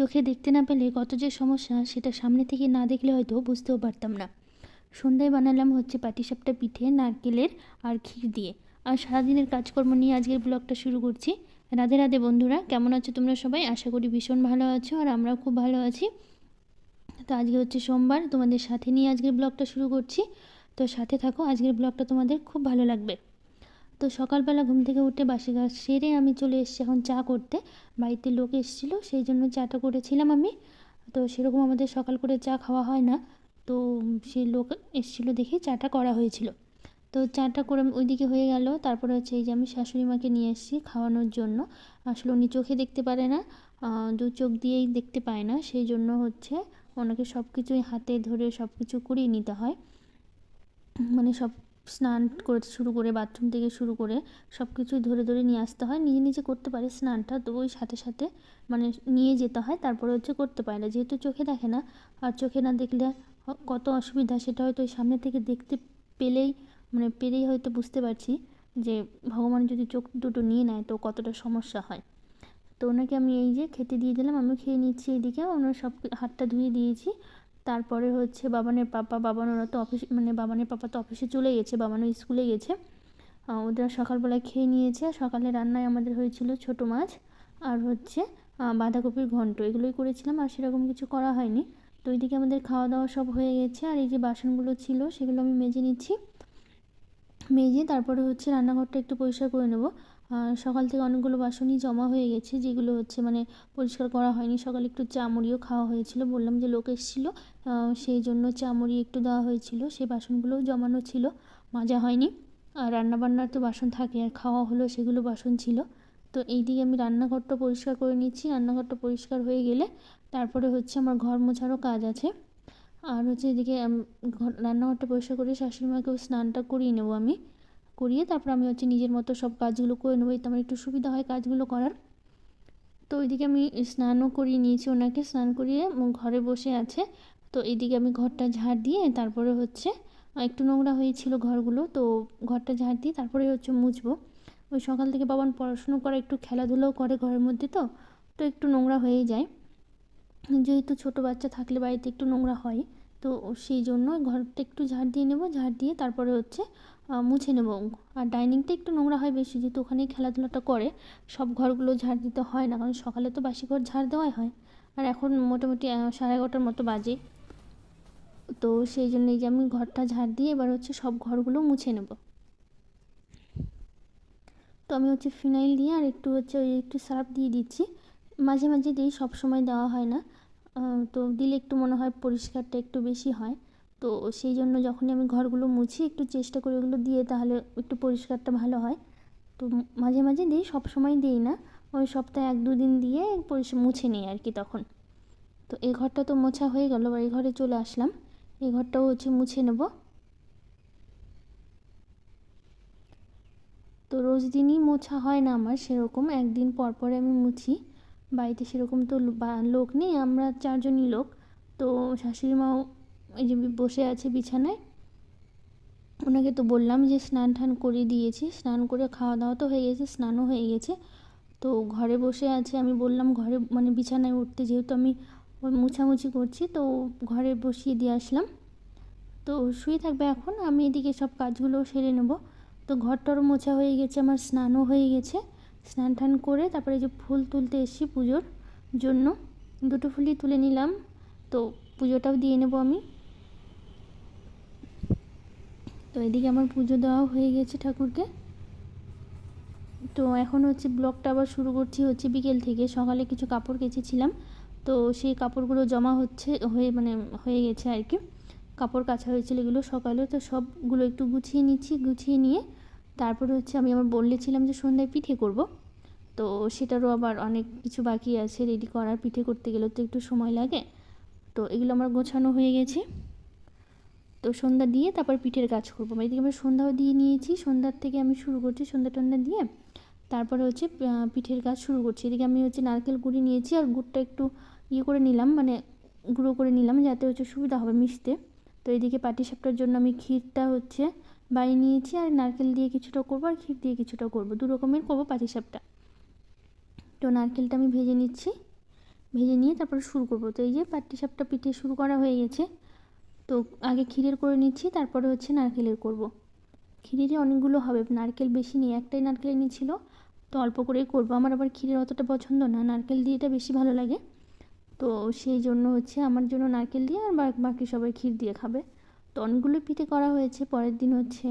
চোখে দেখতে না পেলে কত যে সমস্যা সেটা সামনে থেকে না দেখলে হয়তো বুঝতেও পারতাম না। সন্ধ্যায় বানালাম হচ্ছে পাটিসাপটা পিঠে, নারকেলের আর ক্ষীর দিয়ে। আর সারাদিনের কাজকর্ম নিয়ে আজকের ব্লগটা শুরু করছি। রাধে রাধে বন্ধুরা, কেমন আছো তোমরা সবাই? আশা করি ভীষণ ভালো আছো আর আমরাও খুব ভালো আছি। তো আজকে হচ্ছে সোমবার, তোমাদের সাথে নিয়ে আজকের ব্লগটা শুরু করছি। তো সাথে থাকো, আজকের ব্লগটা তোমাদের খুব ভালো লাগবে। তো সকালবেলা ঘুম থেকে উঠে বাসি গাছ সেরে আমি চলে এসেছি এখন চা করতে। বাড়িতে লোক এসেছিল, সেই জন্য চাটা করেছিলাম আমি। তো সেরকম আমাদের সকাল করে চা খাওয়া হয় না। তো সেই লোক এসেছিল দেখে চাটা করা হয়েছিল। তো চাটা করে ওইদিকে হয়ে গেল। তারপরে হচ্ছে এই যে আমি শাশুড়ি মাকে নিয়ে এসেছি খাওয়ানোর জন্য। আসলে উনি চোখে দেখতে পারে না দু চোখ দিয়েই দেখতে পায় না। সেই জন্য হচ্ছে ওনাকে সব কিছুই হাতে ধরে সব কিছু করিয়ে নিতে হয়। মানে সব স্নান করতে শুরু করে বাথরুম থেকে শুরু করে সব কিছুই ধরে ধরে নিয়ে আসতে হয়। নিজে নিজে করতে পারে স্নানটা, তো ওই সাথে সাথে মানে নিয়ে যেতে হয়। তারপরে হচ্ছে করতে পারে না। যেহেতু চোখে দেখে না, আর চোখে না দেখলে কত অসুবিধা সেটা হয়তো ওই সামনে থেকে দেখতে পেলেই মানে পেলেই হয়তো বুঝতে পারছি যে ভগবান যদি চোখ দুটো নিয়ে নেয় তো কতটা সমস্যা হয়। তো ওনাকে আমি এই যে খেতে দিয়ে দিলাম আমি খেয়ে নিচ্ছি এদিকে। ওনার সব হাতটা ধুয়ে দিয়েছি। তারপরে হচ্ছে বাবানের পাপা বাবান তো অফিস মানে বাবানের পাপা তো অফিসে চলে গেছে, বাবানও স্কুলে গেছে। ওদের সকালবেলায় খেয়ে নিয়েছে। সকালে রান্নায় আমাদের হয়েছিল ছোট মাছ আর হচ্ছে বাঁধাকপির ঘন্ট। এগুলোই করেছিলাম আর সেরকম কিছু করা হয়নি। তো ওইদিকে আমাদের খাওয়া দাওয়া সব হয়ে গেছে আর এই যে বাসনগুলো ছিল সেগুলো আমি মেজে নিচ্ছি। মেজে তারপরে হচ্ছে রান্নাঘরটা একটু পরিষ্কার করে নেব। সকাল থেকে অনেকগুলো বাসনই জমা হয়ে গেছে, যেগুলো হচ্ছে মানে পরিষ্কার করা হয়নি। সকালে একটু চা মুড়িও খাওয়া হয়েছিল, বললাম যে লোক এসেছিল সেই জন্য চা মুড়ি একটু দেওয়া হয়েছিল। সেই বাসনগুলোও জমানো ছিল, মাজা হয়নি। আর রান্নাবান্নার তো বাসন থাকে, আর খাওয়া হলো সেগুলো বাসন ছিল। তো এই দিকে আমি রান্নাঘরটা পরিষ্কার করে নিচ্ছি। রান্নাঘরটা পরিষ্কার হয়ে গেলে তারপরে হচ্ছে আমার ঘর মোছারও কাজ আছে। আর হচ্ছে এদিকে রান্নাঘরটা পরিষ্কার করে শাশুড়ি মাকেও স্নানটা করিয়ে নেব আমি। করিয়ে তারপর আমি হচ্ছে নিজের মতো সব কাজগুলো করে নেব। এতে আমার একটু সুবিধা হয় কাজগুলো করার। তো ওইদিকে আমি স্নানও করিয়ে নিয়েছি ওনাকে। স্নান করিয়ে ঘরে বসে আছে। তো এইদিকে আমি ঘরটা ঝাড় দিয়ে তারপরে হচ্ছে একটু নোংরা হয়েছিল ঘরগুলো। তো ঘরটা ঝাড় দিয়ে তারপরে হচ্ছে মুছবো। ওই সকাল থেকে বাবান পড়াশুনো করে, একটু খেলাধুলাও করে ঘরের মধ্যে তো তো একটু নোংরা হয়েই যায়। যেহেতু ছোটো বাচ্চা থাকলে বাড়িতে একটু নোংরা হয়। তো সেই জন্য ঘরটা একটু ঝাড় দিয়ে নেব, ঝাড় দিয়ে তারপরে হচ্ছে মুছে নেব আর ডাইনিংটা একটু নোংরা হয় বেশি, যেহেতু ওখানেই খেলাধুলাটা করে, সব ঘরগুলো ঝাড় দিতে হয় না, কারণ সকালে তো বাসি ঘর ঝাড় দেওয়াই হয়। আর এখন মোটামুটি সাড়ে এগারোটার মতো বাজে। তো সেই জন্য এই যে আমি ঘরটা ঝাড় দিয়ে এবার হচ্ছে সব ঘরগুলো মুছে নেব। তো আমি হচ্ছে ফিনাইল দিয়ে আর একটু হচ্ছে ওই একটু সার্ফ দিয়ে দিচ্ছি। মাঝে মাঝে দিই সব সময় দেওয়া হয় না। তো দিলে একটু মনে হয় পরিষ্কারটা একটু বেশি হয়। তো সেই জন্য যখনই আমি ঘরগুলো মুছি, একটু চেষ্টা করি ওগুলো দিয়ে তাহলে একটু পরিষ্কারটা ভালো হয়। তো মাঝে মাঝে দিই সব সময় দিই না। ওই সপ্তাহে এক দুদিন দিয়ে পরিষ্কার মুছে নিই আর কি তখন। তো এই ঘরটা তো মোছা হয়ে গেল বা এই ঘরে চলে আসলাম। এই ঘরটাও হচ্ছে মুছে নেব। তো রোজ দিনই মোছা হয় না আমার সেরকম, একদিন পর পরে আমি মুছি। বাড়িতে সেরকম তো লোক নেই, আমরা চারজনই লোক। তো শাশুড়ি মাও এই যে বসে আছে বিছানায়। ওনাকে তো বললাম যে স্নান টান করে দিয়েছি। স্নান করে খাওয়া দাওয়া তো হয়ে গেছে, স্নানও হয়ে গেছে। তো ঘরে বসে আছে, আমি বললাম ঘরে মানে বিছানায় উঠতে যেহেতু আমি মুছামুছি করছি, তো ঘরে বসিয়ে দিয়ে আসলাম। তো শুয়ে থাকবে এখন, আমি এদিকে সব কাজগুলো সেরে নেব। তো ঘরটারও মোছা হয়ে গেছে, আমার স্নানও হয়ে গেছে। স্নান টান করে তারপরে যে ফুল তুলতে এসেছি পুজোর জন্য। দুটো ফুলই তুলে নিলাম। তো পুজোটাও দিয়ে নেব আমি। তো এদিকে আমার পুজো দেওয়া হয়ে গেছে ঠাকুরকে। তো এখন হচ্ছে ব্লগটা আবার শুরু করছি হচ্ছে বিকেল থেকে। সকালে কিছু কাপড় কেচেছিলাম। তো সেই কাপড়গুলো জমা হচ্ছে, হয়ে মানে হয়ে গেছে আর কি। কাপড় কাছা হয়েছিল এগুলো সকালে। তো সবগুলো একটু গুছিয়ে নিচ্ছি, গুছিয়ে নিয়ে তারপরে হচ্ছে আমি আমার বলেছিলাম যে সন্ধ্যায় পিঠে করব। তো সেটারও আবার অনেক কিছু বাকি আছে রেডি করার, পিঠে করতে গেলে তো একটু সময় লাগে। তো এগুলো আমার গোছানো হয়ে গেছে। তো সন্ধ্যা দিয়ে তারপর পিঠের কাজ করব। এদিকে আমি সন্ধ্যাও দিয়ে নিয়েছি, সন্ধ্যার থেকে আমি শুরু করছি সন্ধ্যা টন্ধ্যা দিয়ে। তারপরে হচ্ছে পিঠের কাজ শুরু করছি। এদিকে আমি হচ্ছে নারকেল গুঁড়ি নিয়েছি আর গুড়টা একটু ইয়ে করে নিলাম মানে গুঁড়ো করে নিলাম যাতে হচ্ছে সুবিধা হবে মিশতে। তো এদিকে পাটিসাপটার জন্য আমি ক্ষীরটা হচ্ছে বাড়ি নিয়েছি আর নারকেল দিয়ে কিছুটা করব আর ক্ষীর দিয়ে কিছুটা করব। দু রকমের করব পাটিসাপটা তো নারকেলটা আমি ভেজে নিচ্ছি। ভেজে নিয়ে তারপরে শুরু করব। তো এই যে পাটি সাপটা পিঠে শুরু করা হয়ে গেছে। তো আগে ক্ষীরের করে নিচ্ছি, তারপরে হচ্ছে নারকেলের করব। ক্ষীরেরই অনেকগুলো হবে, নারকেল বেশি নেই, একটাই নারকেল নিয়েছিল তো অল্প করেই করব। আমার আবার ক্ষীরের অতটা পছন্দ না, নারকেল দিয়ে এটা বেশি ভালো লাগে। তো সেই জন্য হচ্ছে আমার জন্য নারকেল দিয়ে আর বাকি সবাই ক্ষীর দিয়ে খাবে। তো অনেকগুলো পিঠে করা হয়েছে। পরের দিন হচ্ছে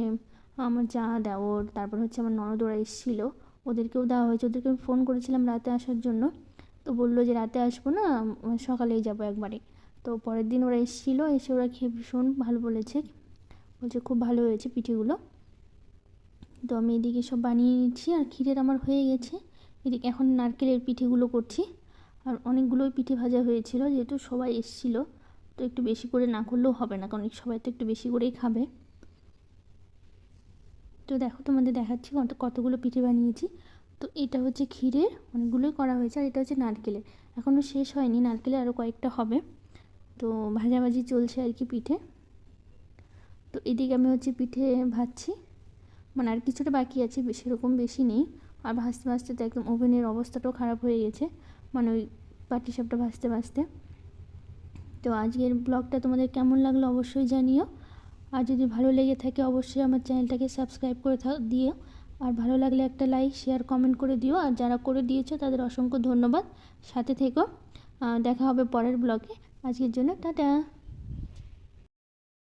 আমার যা দেওর তারপর হচ্ছে আমার ননদোরা এসেছিল। ওদেরকেও দেওয়া হয়েছে। ওদেরকে আমি ফোন করেছিলাম রাতে আসার জন্য। তো বলল যে রাতে আসব না সকালেই যাব একবারে। তো পরের দিন ওরা এসেছিল, এসে ওরা খেয়ে ভীষণ ভালো বলেছে। বলছে খুব ভালো হয়েছে পিঠেগুলো। তো আমি এদিকে সব বানিয়ে নিচ্ছি, আর ক্ষীরের আমার হয়ে গেছে। এদিকে এখন নারকেলের পিঠেগুলো করছি। আর অনেকগুলোই পিঠে ভাজা হয়েছিল, যেহেতু সবাই এসেছিল। তো একটু বেশি করে না করলেও হবে না, কারণ সবাই তো একটু বেশি করেই খাবে। তো দেখো তোমাদের দেখাচ্ছি কত, কতগুলো পিঠে বানিয়েছি। তো এটা হচ্ছে ক্ষীরের অনেকগুলোই করা হয়েছে, আর এটা হচ্ছে নারকেলের এখনও শেষ হয়নি, নারকেলে আরও কয়েকটা হবে। তো ভাজাভাজি চলছে আর কি পিঠে। তো এদিকে আমি হচ্ছে পিঠে ভাজছি। মানে আর কিছুটা বাকি আছে সেরকম বেশি নেই। আর ভাজতে ভাজতে তো একদম ওভেনের অবস্থাটাও খারাপ হয়ে গেছে। মানে ওই পাটি সাপটা ভাজতে ভাজতে। তো আজকের ব্লগটা তোমাদের কেমন লাগল অবশ্যই জানিও। আর যদি ভালো লেগে থাকে অবশ্যই আমার চ্যানেলটাকে সাবস্ক্রাইব করে দিও। আর ভালো লাগলে একটা লাইক, শেয়ার, কমেন্ট করে দিও। আর যারা করে দিয়েছ তাদের অসংখ্য ধন্যবাদ। সাথে থেকো। দেখা হবে পরের ব্লগে। আজকের জন্য টাটা।